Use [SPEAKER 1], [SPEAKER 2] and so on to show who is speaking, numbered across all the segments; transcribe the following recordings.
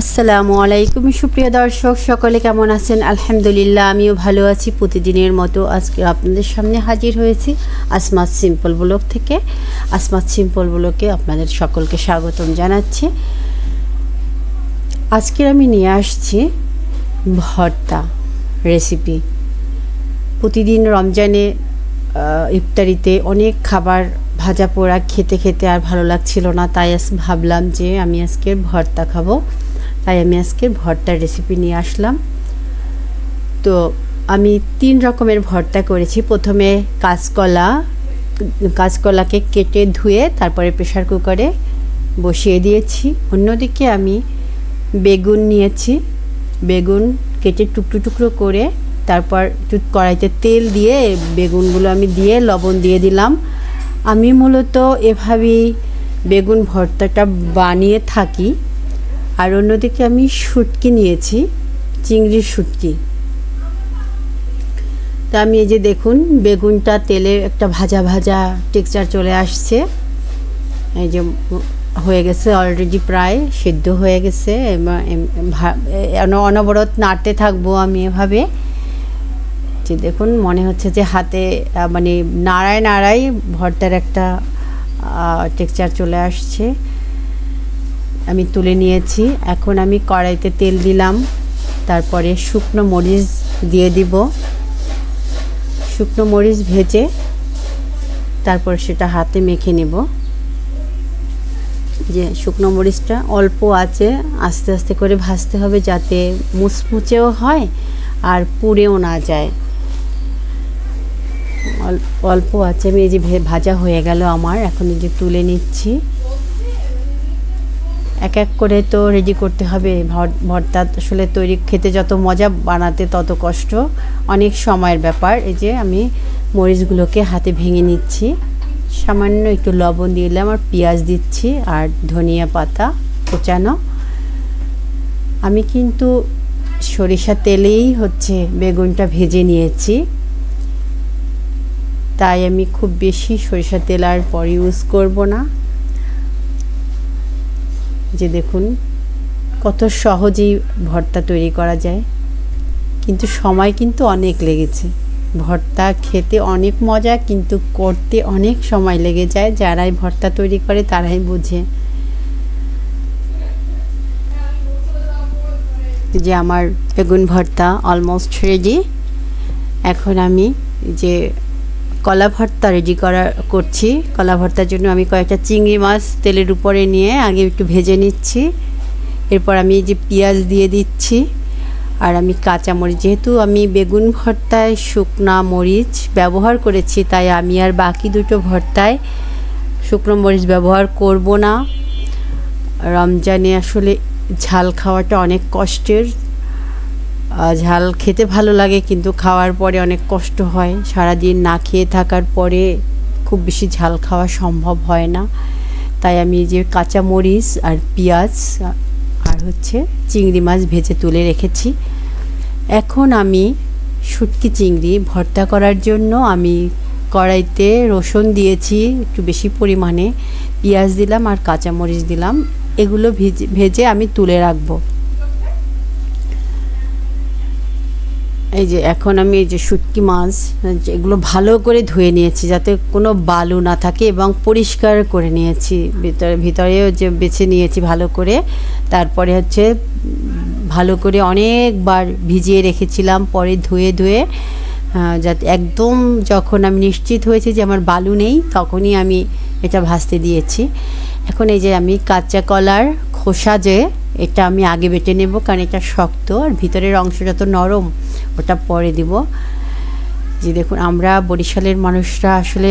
[SPEAKER 1] আসসালামু আলাইকুম সুপ্রিয় দর্শক, সকলে কেমন আছেন? আলহামদুলিল্লাহ, আমিও ভালো আছি। প্রতিদিনের মতো আজকে আপনাদের সামনে হাজির হয়েছি আসমাত সিম্পল ব্লক থেকে। আসমাত সিম্পল ব্লকে আপনাদের সকলকে স্বাগতম জানাচ্ছি। আজকে আমি নিয়ে আসছি ভর্তা রেসিপি প্রতিদিন রমজানে ইফতারিতে অনেক খাবার ভাজা পোড়া খেতে খেতে আর ভালো লাগছিল না, তাই ভাবলাম যে আমি আজকে ভর্তা খাব। তাই আমি আজকে ভর্তার রেসিপি নিয়ে আসলাম। তো আমি তিন রকমের ভর্তা করেছি। প্রথমে কাঁচকলা, কাঁচকলাকে কেটে ধুয়ে তারপরে প্রেশার কুকারে বসিয়ে দিয়েছি। অন্যদিকে আমি বেগুন নিয়েছি। বেগুন কেটে টুকরো টুকরো করে তারপর একটু কড়াইতে তেল দিয়ে বেগুনগুলো আমি দিয়ে লবণ দিয়ে দিলাম। আমি মূলত এভাবেই বেগুন ভর্তাটা বানিয়ে থাকি। আর অন্যদিকে আমি শুটকি নিয়েছি, চিংড়ির শুটকি। তা আমি এই যে দেখুন, বেগুনটা তেলে একটা ভাজা ভাজা টেক্সচার চলে আসছে। এই যে হয়ে গেছে অলরেডি প্রায়, সিদ্ধ হয়ে গেছে। অনবরত নাড়তে থাকব আমি এভাবে। যে দেখুন, মনে হচ্ছে যে হাতে মানে নাড়ায় নাড়াই ভর্তার একটা টেক্সচার চলে আসছে। আমি তুলে নিয়েছি। এখন আমি কড়াইতে তেল দিলাম। তারপরে শুকনো মরিচ দিয়ে দিব। শুকনো মরিচ ভেজে তারপর সেটা হাতে মেখে নেব। যে শুকনো মরিচটা অল্প আছে, আস্তে আস্তে করে ভাজতে হবে যাতে মুচমুচেও হয় আর পুড়েও না যায়। অল্প আছে। আমি এই যে ভাজা হয়ে গেল আমার। এখন এই যে তুলে নিচ্ছি। এক এক করে তো রেডি করতে হবে। ভর- ভর্তা আসলে তৈরি, খেতে যত মজা বানাতে তত কষ্ট। অনেক সময়ের ব্যাপার। এই যে আমি মরিচগুলোকে হাতে ভেঙে নিচ্ছি। সামান্য একটু লবণ দিলাম আর পেঁয়াজ দিচ্ছি আর ধনিয়া পাতা কোচানো। আমি কিন্তু সরিষা তেলেই হচ্ছে বেগুনটা ভেজে নিয়েছি। তাই আমি খুব বেশি সরিষা তেল আর পর ইউজ করব না। যে দেখুন, কত সহজেই ভর্তা তৈরি করা যায়। কিন্তু সময় কিন্তু অনেক লেগেছে। ভর্তা খেতে অনেক মজা, কিন্তু করতে অনেক সময় লেগে যায়। যারাই ভর্তা তৈরি করে, তারাই বোঝে। যে আমার বেগুন ভর্তা অলমোস্ট রেডি এখন আমি যে কলা ভর্তা রেডি করা করছি। কলা ভর্তার জন্য আমি কয়েকটা চিংড়ি মাছ তেলের উপরে নিয়ে আগে একটু ভেজে নিচ্ছি। এরপর আমি যে পেঁয়াজ দিয়ে দিচ্ছি। আর আমি কাঁচা মরিচ যেহেতু আমি বেগুন ভর্তায় শুকনা মরিচ ব্যবহার করেছি, তাই আমি আর বাকি দুটো ভর্তায় শুকনো মরিচ ব্যবহার করব না। রমজানে আসলে ঝাল খাওয়াটা অনেক কষ্টের ঝাল খেতে ভালো লাগে, কিন্তু খাওয়ার পরে অনেক কষ্ট হয়। সারাদিন না খেয়ে থাকার পরে খুব বেশি ঝাল খাওয়া সম্ভব হয় না। তাই আমি যে কাঁচা মরিচ আর পেঁয়াজ আর হচ্ছে চিংড়ি মাছ ভেজে তুলে রেখেছি। এখন আমি শুটকি চিংড়ি ভর্তা করার জন্য আমি কড়াইতে রসুন দিয়েছি, একটু বেশি পরিমাণে। পেঁয়াজ দিলাম আর কাঁচামরিচ দিলাম। এগুলো ভেজে ভেজে আমি তুলে রাখব। এই যে এখন আমি এই যে শুটকি মাছ, এগুলো ভালো করে ধুয়ে নিয়েছি যাতে কোনো বালু না থাকে এবং পরিষ্কার করে নিয়েছি। ভিতরে, ভিতরেও যে বেছে নিয়েছি ভালো করে। তারপরে হচ্ছে ভালো করে অনেকবার ভিজিয়ে রেখেছিলাম, পরে ধুয়ে ধুয়ে যাতে একদম যখন আমি নিশ্চিত হয়েছি যে আমার বালু নেই, তখনই আমি এটা ভাসতে দিয়েছি। এখন এই যে আমি কাঁচা কলার খোসা যে এটা আমি আগে বেটে নেব, কারণ এটা শক্ত আর ভিতরের অংশটা তো নরম। ওটা পরে দিব। যে দেখুন, আমরা বরিশালের মানুষরা আসলে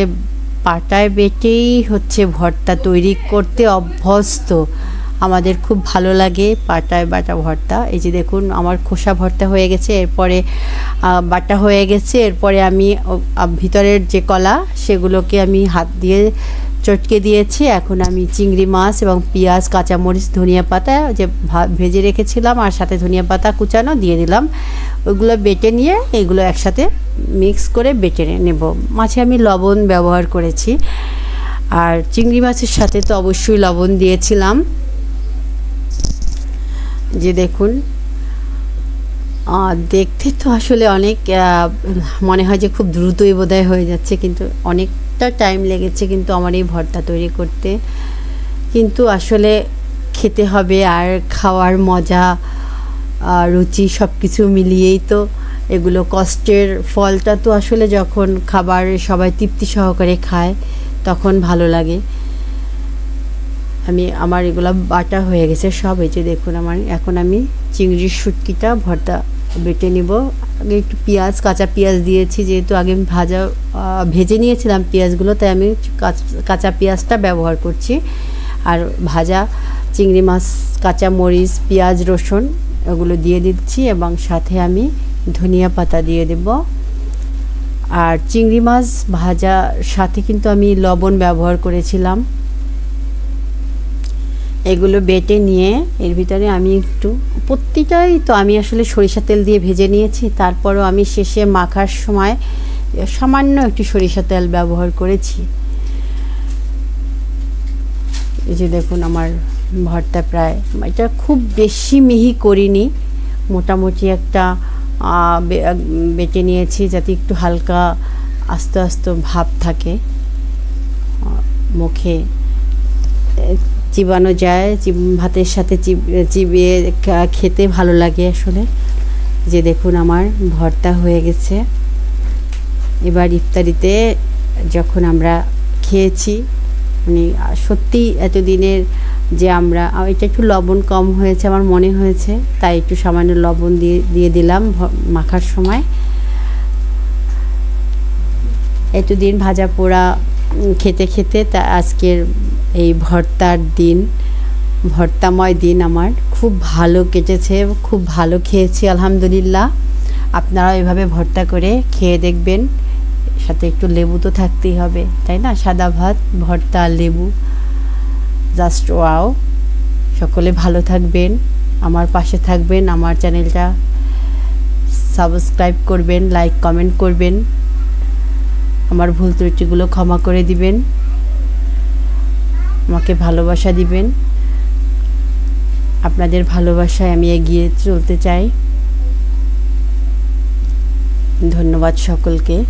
[SPEAKER 1] পাটায় বেটেই হচ্ছে ভর্তা তৈরি করতে অভ্যস্ত। আমাদের খুব ভালো লাগে পাটায় বাটা ভর্তা। এই যে দেখুন, আমার খোসা ভর্তা হয়ে গেছে, এরপরে বাটা হয়ে গেছে, এরপরে আমি ভিতরের যে কলা, সেগুলোকে আমি হাত দিয়ে চটকে দিয়েছি। এখন আমি চিংড়ি মাছ এবং পেঁয়াজ, কাঁচামরিচ, ধনিয়া পাতা যে ভেজে রেখেছিলাম আর সাথে ধনিয়া পাতা কুচানো দিয়ে দিলাম। ওইগুলো বেটে নিয়ে এগুলো একসাথে মিক্স করে বেটে নেব। মাছে আমি লবণ ব্যবহার করেছি। আর চিংড়ি মাছের সাথে তো অবশ্যই লবণ দিয়েছিলাম। যে দেখুন দেখতে তো আসলে অনেক মনে হয় যে খুব দ্রুতই বোধহয় হয়ে যাচ্ছে, কিন্তু অনেকটা টাইম লেগেছে কিন্তু আমার এই ভর্তা তৈরি করতে। কিন্তু আসলে খেতে হবে আর খাওয়ার মজা রুচি সব কিছু মিলিয়েই তো এগুলো কষ্টের ফলটা তো আসলে যখন খাবার সবাই তৃপ্তি সহকারে খায়, তখন ভালো লাগে। আমি আমার এগুলো বাটা হয়ে গেছে, সব যে দেখুন আমার, এখন আমি চিংড়ির শুটকিটা ভর্তা বেটে নিব। আগে একটু পেঁয়াজ, কাঁচা পেঁয়াজ দিয়েছি, যেহেতু আগে আমি ভাজা ভেজে নিয়েছিলাম পেঁয়াজগুলো, তাই আমি কাঁচ- কাঁচা পেঁয়াজটা ব্যবহার করছি। আর ভাজা চিংড়ি মাছ, কাঁচা মরিচ, পেঁয়াজ, রসুন এগুলো দিয়ে দিচ্ছি এবং সাথে আমি ধনিয়া পাতা দিয়ে দেব। আর চিংড়ি মাছ ভাজা সাথে কিন্তু আমি লবণ ব্যবহার করেছিলাম। এগুলো বেটে নিয়ে এর ভিতরে আমি একটু প্রতিটাই তো আমি আসলে সরিষা তেল দিয়ে ভেজে নিয়েছি। তারপরও আমি শেষে মাখার সময় সামান্য একটু সরিষা তেল ব্যবহার করেছি। এই যে দেখুন আমার ভর্তা প্রায়, এটা খুব বেশি মিহি করিনি। মোটামুটি একটা বেটে নিয়েছি যাতে একটু হালকা আস্তে আস্তে ভাব থাকে মুখে। চিবানো যায় ভাতের সাথে চিব- চিবিয়ে খেতে ভালো লাগে আসলে। যে দেখুন আমার ভর্তা হয়ে গেছে। এবার ইফতারিতে যখন আমরা খেয়েছি মানে সত্যি এতদিনের যে আমরা এটা একটু লবণ কম হয়েছে আমার মনে হয়েছে, তাই একটু সামান্য লবণ দিয়ে দিয়ে দিলাম মাখার সময়। এতদিন ভাজা পোড়া খেতে খেতে তা আজকের এই ভর্তার দিন, ভর্তাময় দিন আমার। খুব ভালো কেটেছে, খুব ভালো খেয়েছি, আলহামদুলিল্লাহ। আপনারা এভাবে ভর্তা করে খেয়ে দেখবেন। সাথে একটু লেবু তো থাকতেই হবে, তাই না? সাদা ভাত, ভর্তা, লেবু জাস্ট ওয়াও সকলে ভালো থাকবেন, আমার পাশে থাকবেন, আমার চ্যানেলটা সাবস্ক্রাইব করবেন লাইক কমেন্ট করবেন। আমার ভুল ত্রুটিগুলো ক্ষমা করে দিবেন। আমাকে ভালোবাসা দিবেন। আপনাদের ভালোবাসায় আমি এগিয়ে চলতে চাই। ধন্যবাদ সকলকে।